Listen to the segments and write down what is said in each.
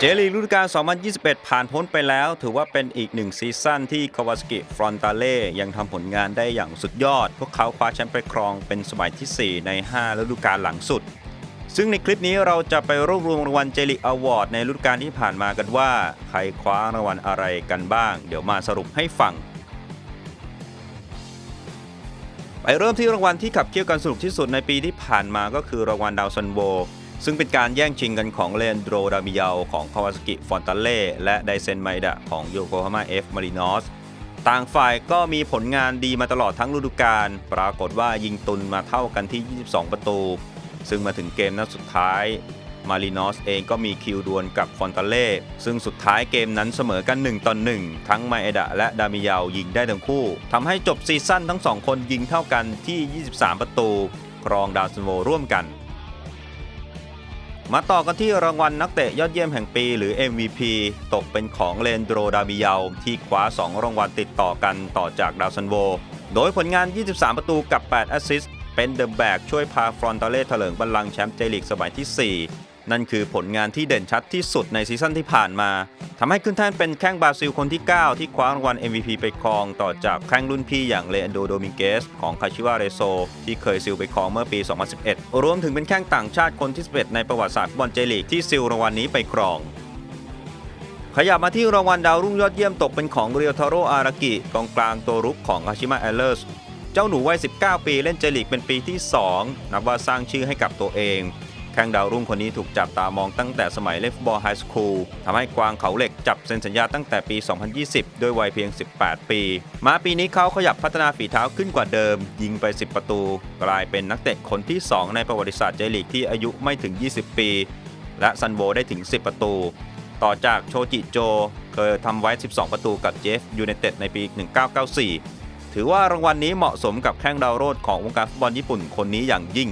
เจลีกฤดูกาล 2021 ผ่านพ้นไปแล้ว ถือว่าเป็นอีกหนึ่งซีซั่นที่คาวาสกิฟรอนตาเล่ยังทำผลงานได้อย่างสุดยอด พวกเขาคว้าแชมป์ไปครองเป็นสมัยทีสี่ 4 ใน 5 ฤดูกาลหลังสุด ซึ่งในคลิปนี้เราจะไปรวบรวมรางวัลเจลิกอวอร์ดในฤดูกาลที่ผ่านมากันว่า ใครคว้ารางวัลอะไรกันบ้าง เดี๋ยวมาสรุปให้ฟังไปเริ่มที่รางวัลที่ขับเคี่ยวกันสนุกที่สุดในปีที่ผ่านมาก็คือรางวัลดาวซันโว ซึ่งเป็นการแย่งชิงกันของเลนโดรดามิยาของคาวาสกิฟอนตาเล่และไดเซนไมดะของโยโกฮาม่าเอฟมารินอสต่างฝ่ายก็มีผลงานดีมาตลอดทั้งฤดูกาลปรากฏว่ายิงตุนมาเท่ากันที่ 22 ประตู ซึ่งมาถึงเกมนัดสุดท้ายมารินอสเองก็มีคิวดวลกับฟอนตาเล่ซึ่งสุดท้ายเกมนั้นเสมอกัน 1ต่อ1ทั้งไมเอดะและดามิยาวยิงได้ทั้งคู่ทำให้จบซีซั่นทั้งสองคนยิงเท่ากันที่ 23 ประตู ครองดาวซันโวร่วมกัน มาต่อกันที่รางวัลนักเตะยอดเยี่ยมแห่งปีหรือ MVP ตกเป็นของเลนโดรดาบิยาที่คว้า 2 รางวัลติดต่อกันต่อจากดาวซันโว โดยผลงาน 23 ประตูกับ 8 แอสซิสต์เป็นเดอะแบกช่วยพาฟรอนตาเล่เถลิงบัลลังก์แชมป์เจลีกสมัยที่ 4 นั่นคือผลงานที่เด่นชัดที่สุดในซีซั่นที่ผ่านมาทำให้ขึ้นแท่นเป็นแข้งบราซิลคนที่ 9 ที่คว้ารางวัล MVP ไปครองต่อจากแข้งรุ่นพี่อย่างเลอันโดโดมิเกสของคาชิวาเรโซ ที่เคยซิลไปครองเมื่อปี 2011 รวมถึงเป็นแข้งต่างชาติคนที่ 11 ในประวัติศาสตร์ฟุตบอลเจลีกที่ซิลรางวัลนี้ไปครองขยับมาที่รางวัลดาวรุ่งยอดเยี่ยมตกเป็นของเรียวทาโรอารากิกองกลางตัวรุกของคาชิมะแอลเลอร์ส เจ้าหนูวัย 19 ปีเล่นเจลีกเป็นปีที่ 2 นับว่าสร้างชื่อให้กับตัวเอง ข้งดาวรุ่งคนนี้ถูกจับตามองตั้งแต่สมัยเล่นฟุตบอลไฮสคูลทำให้กวางเขาเหล็กจับเซ็นสัญญาตั้งแต่ปี 2020 ด้วยวัยเพียง 18 ปี มาปีนี้เขาขยับพัฒนาฝีเท้าขึ้นกว่าเดิม ยิงไป 10 ประตู กลายเป็นนักเตะคนที่ 2 ในประวัติศาสตร์เจลีกที่อายุไม่ถึง 20 ปี และซันโวได้ถึง 10 ประตู ต่อจากโชจิโจ เคยทำไว้ 12 ประตูกับเจฟยูไนเต็ดในปี 1994 ถือว่ารางวัลนี้เหมาะสมกับแข้งดาวโรดของวงการฟุตบอลญี่ปุ่นคนนี้อย่างยิ่ง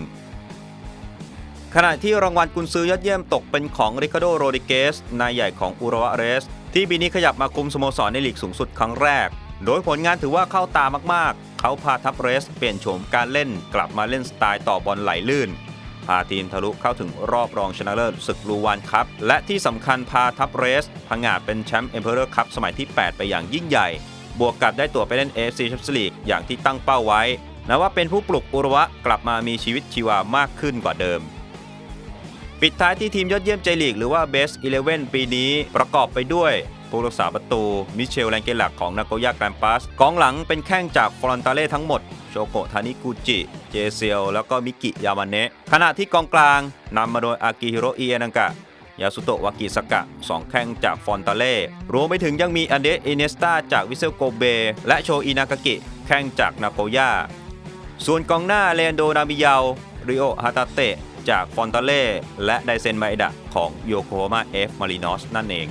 ขณะที่รางวัลกุนซือยอดเยี่ยมตกเป็นของริคาโดโรดิเกสนายใหญ่ของอุรวะเรส ที่ปีนี้ขยับมาคุมสโมสรในลีกสูงสุดครั้งแรก โดยผลงานถือว่าเข้าตามากๆ เขาพาทัพเรสเปลี่ยนโฉมการเล่นกลับมาเล่นสไตล์ต่อบอลไหลลื่น พาทีมทะลุเข้าถึงรอบรองชนะเลิศศึกลูวานคัพและที่สำคัญพาทัพเรสผงาดเป็นแชมป์เอ็มเพอเรอร์คัพสมัยที่ 8 ไปอย่างยิ่งใหญ่ บวกกับได้ตั๋วไปเล่น AFC Champions League อย่างที่ตั้งเป้าไว้นับว่าเป็นผู้ปลุกอุรวะกลับมามีชีวิตชีวามากขึ้นกว่าเดิม ปิดท้ายที่ทีมยอดเยี่ยมใจลีกหรือว่า Best 11 ปีนี้ประกอบไปด้วยผู้รักษาประตู มิเชลแรงเกลักของนาโกย่าแกรมปัสกองหลังเป็นแข้งจากฟรอนตาเล่ทั้งหมด โชโกทานิกุจิ เจเซียลแล้วก็มิกิยามาเนะขณะที่กองกลางนำมาโดยอากิฮิโรอิเอนังกะยาสุโตะวากิสกะสองแข้งจากฟอนตาเล่รวมไปถึงยังมีอันเดเอเนสตาจากวิเซลโกเบ และโชอินากากิ แข้งจากนาโกย่าส่วนกองหน้าเลนโดนามิยาวริโอฮาตาเตะ จากฟอนตาเล่และไดเซนไมดะของโยโกฮาม่าเอฟมารินอสนั่นเอง